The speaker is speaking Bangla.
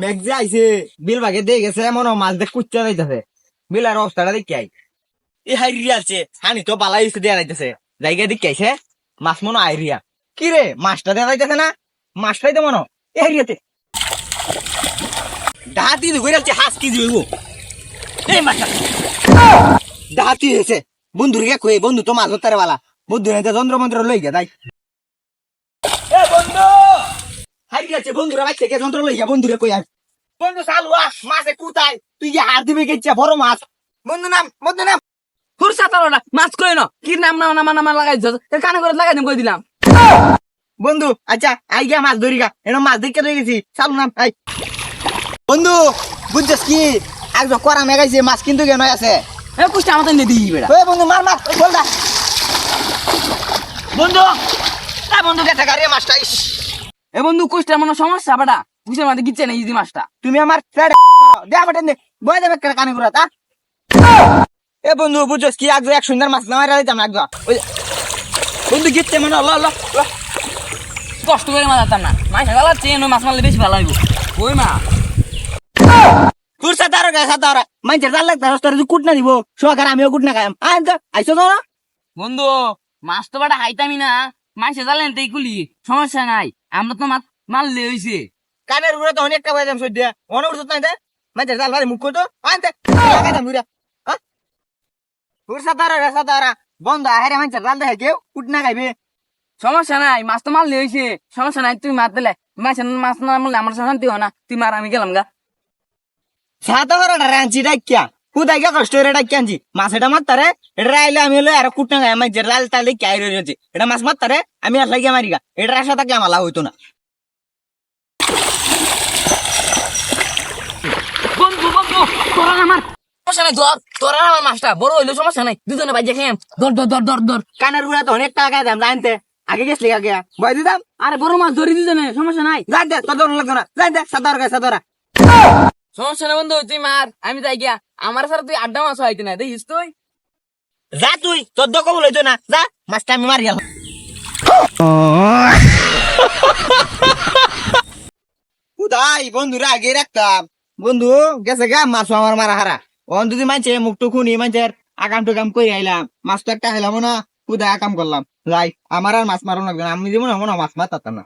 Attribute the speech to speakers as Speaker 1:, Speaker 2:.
Speaker 1: মেঘ আইছে। বিল ভাগে দিয়ে গেছে মনে হয় মাছ দেখ কুচ্চা যাইতেছে। বিলের অবস্থাটা দেখি আই। এ হাইরি আছে হানি তো বালাই হইছে দেয়া যাইতেছে। জায়গা দেখি আইছে, মাছ মনে আইরিয়া কি রে, মাছটা দেয়া যাইতেছে না? মাছটাই তো মনে এ হাইরিয়াতে ডাহাতি দুই আছে হাঁস কি দিব এই মাছটা ডাহাতি হয়েছে বন্ধুর গে কই, বন্ধু তো মাছ ধরতে বালা। বন্ধু যন্ত্র মন্ত্র লই গে তাই হারি আছে? বন্ধুরা বাইতে কে যন্ত্র লই গিয়া বন্ধুরে কই বন্ধু আস মাছে কুতাই। তুই যে হাত দিবি গেছে বড় মাছ। বন্ধু নাম বন্ধু নাম।
Speaker 2: হুরসা তালো না মাছ কই ন? কি নাম নাম নাম কানে করে লাগাই কই দিলাম?
Speaker 1: বন্ধু আচ্ছা আই গিয়া মাছ ধরি গা। এনে মাছ দেখে লই গেছি। চালু নাম আই। বন্ধু বুঝছিস কি? আজ করা মেগাইছে মাছ কিন্তু কেন আছে?
Speaker 2: এ কুষ্টা আমাদের নিয়ে দিই বেড়া।
Speaker 1: ওই বন্ধু মার মাছ বল দা। বন্ধু তা বন্ধু গেছে গাড়ি মাছটা? ইস।
Speaker 2: এ বন্ধু কুষ্টার মনে সমস্যা, বেটা? কুষ্টার মাঝে গিচ্ছে না ইজি মাছটা
Speaker 1: তুমি আমার দেয়া বাটেন দে বয় দেবে কানে করে তা এ বন্ধু, বুঝছস কি? আজ এক সুন্দর মাছ না মারা দিতাম একদম বন্ধু গিচ্ছে মনে ল ল ল।
Speaker 2: কষ্ট করে মাছ ধরতাম না। মাছ ভালো চেন মাছ মারলে বেশি ভালো হইব। ওই মা।
Speaker 1: তোর সাথে আরও গায়ে সাথে আরও। মাইন্সের জাল লাগতে তোর যদি কুট দিব। সোয়াকার আমিও কুট না খাই আয় তো আইসো না।
Speaker 2: বন্ধু, মাছ তো বেটা হাইতামি না। মাছে জালেন তাই কুলি সমস্যা নাই। আমরা তো মারলে হইছে।
Speaker 1: কানের উপরে তো অনেকটা বাজে আমি সদ্য অনেক উঠত নাই মাইন্সের জাল ভাই মুখ করতো আয় তে লাগাই দাম বুড়া তোর সাথে আরও বন্ধ আহেরে মাইন্সের জাল দেখে কেউ কুট না খাইবে।
Speaker 2: সমস্যা নাই মাছ তো মারলে হইছে। সমস্যা নাই তুই মার দিলে। মাছ মাছ না মারলে আমার শান্তি হয় না। তুই মার আমি গেলাম গা।
Speaker 1: সাত হরা রাঞ্চি ডাকিয়া কুদাই গা কষ্ট করে ডাকিয়া আনছি। মাছ এটা মারতারে এটা রাইলে আমি হলো আর কুট না খাই আমার যে লাল তালে ক্যাই রয়েছে এটা মাছ মারতারে আমি আর লাগিয়ে মারি গা। এটা আশা থাকলে আমার লাভ হইতো না।
Speaker 2: বন্ধু বন্ধু তোরা আমার সমস্যা নাই ধর তোরা আমার মাছটা বড় হইল সমস্যা নাই। দুজনে বাজে খেয়ে ধর ধর ধর ধর ধর।
Speaker 1: কানের গুড়া তো অনেক টাকা দাম জানতে আগে গেছলি আগে। বয় দিতাম।
Speaker 2: আরে বড় মাছ ধরি দুজনে সমস্যা নাই।
Speaker 1: জানতে তোর দৌড় লাগতো না। জানতে সাদার গায়ে সাদারা
Speaker 2: সমস্যা নাই বন্ধু তুই মার। আমি যাই গিয়া। আমার সাথে তুই আড্ডা মাছ হইতে না দেখিস তুই?
Speaker 1: যা তুই তোর দোকান লইতো না। যা মাছটা আমি মারি গেল উদাই বন্ধুরা আগে রাখতাম। বন্ধু গেছে গা মাছ আমার মারা হারা। অন যদি মানছে মুখটু খুনি মানছের আকাম টুকাম কই আইলাম। মাছ তো একটা খাইলাম না উদা আকাম করলাম। যাই আমার আর মাছ মারো লাগবে না। আমি যেমন মনে হয় মাছ মারতাম না।